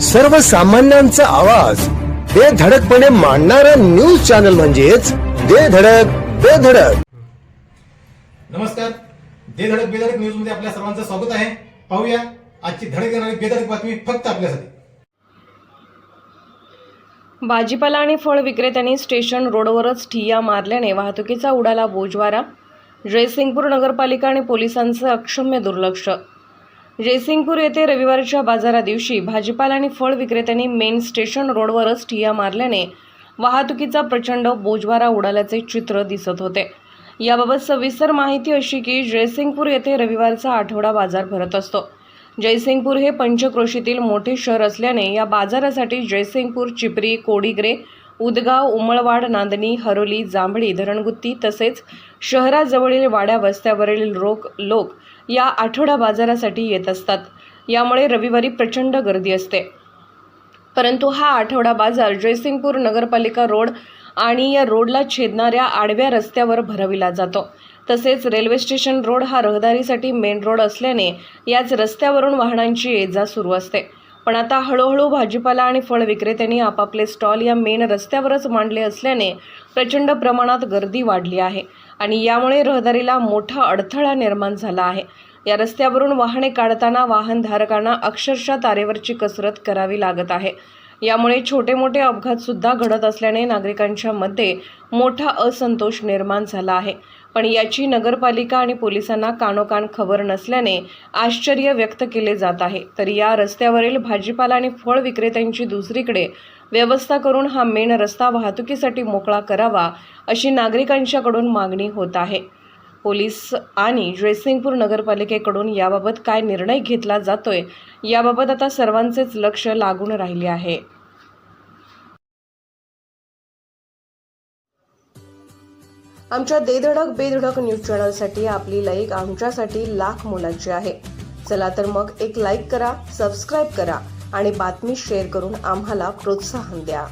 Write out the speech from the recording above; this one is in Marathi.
सर्वसामान्यांचा आवाज. बेधडकपणे मांडणारा न्यूज चॅनल म्हणजेच बेधडक बेधडक नमस्कार. दे धडक बेधडक न्यूजमध्ये आपल्या सर्वांचं स्वागत आहे. पाहूया आजची धडक येणारी बेधडक बातमी फक्त आपल्यासाठी. भाजीपाला आणि फळ विक्रेत्यांनी स्टेशन रोडवरच ठिय्या मारल्याने वाहतुकीचा उडाला बोजवारा. जयसिंगपूर नगरपालिका आणि पोलिसांचं अक्षम्य दुर्लक्ष. जयसिंगपूर येथे रविवारच्या बाजारा दिवशी भाजीपाला आणि फळ विक्रेत्यांनी मेन स्टेशन रोडवरच ठिया मारल्याने वाहतुकीचा प्रचंड बोजवारा उडाल्याचे चित्र दिसत होते. याबाबत सविस्तर माहिती अशी की जयसिंगपूर येथे रविवारचा आठवडा बाजार भरत असतो. जयसिंगपूर हे पंचक्रोशीतील मोठे शहर असल्याने या बाजारासाठी जयसिंगपूर चिपरी कोडीग्रे उदगाव उमळवाड नांदणी हरोली जांभळी धरणगुत्ती तसेच शहराजवळील वाड्या वस्त्यावरील रोक लोक या आठवडा बाजारासाठी येत असतात. यामुळे रविवारी प्रचंड गर्दी असते. परंतु हा आठवडा बाजार जयसिंगपूर नगरपालिका रोड आणि या रोडला छेदणाऱ्या आडव्या रस्त्यावर भरविला जातो. तसेच रेल्वे स्टेशन रोड हा रहदारीसाठी मेन रोड असल्याने याच रस्त्यावरून वाहनांची ये जा सुरू असते. पण आता हळूहळू भाजीपाला आणि फळ विक्रेत्यांनी आपापले स्टॉल या मेन रस्त्यावरच मांडले असल्याने प्रचंड प्रमाणात गर्दी वाढली आहे आणि यामुळे रहदारीला मोठा अडथळा निर्माण झाला आहे. या रस्त्यावरून वाहने काढताना वाहनधारकांना अक्षरशः तारेवरची कसरत करावी लागत आहे. यामुळे छोटे मोठे अपघातसुद्धा घडत असल्याने नागरिकांच्या मध्ये मोठा असंतोष निर्माण झाला आहे. पण याची नगरपालिका आणि पोलिसांना कानोकान खबर नसल्याने आश्चर्य व्यक्त केले जात आहे. तर या रस्त्यावरील भाजीपाला आणि फळ विक्रेत्यांची दुसरीकडे व्यवस्था करून हा मेन रस्ता वाहतुकीसाठी मोकळा करावा अशी नागरिकांच्याकडून मागणी होत आहे. पोलीस आणि जयसिंगपूर नगरपालिकेकडून याबाबत काय निर्णय घेतला जातोय याबाबत आता सर्वांचेच लक्ष लागून राहिले आहे. आमच्या देधडक बेधडक न्यूज चॅनलसाठी आपली लाईक आमच्यासाठी लाख मोलाची आहे. चला तर मग एक लाईक करा सबस्क्राईब करा आणि बातमी शेअर करून आम्हाला प्रोत्साहन द्या.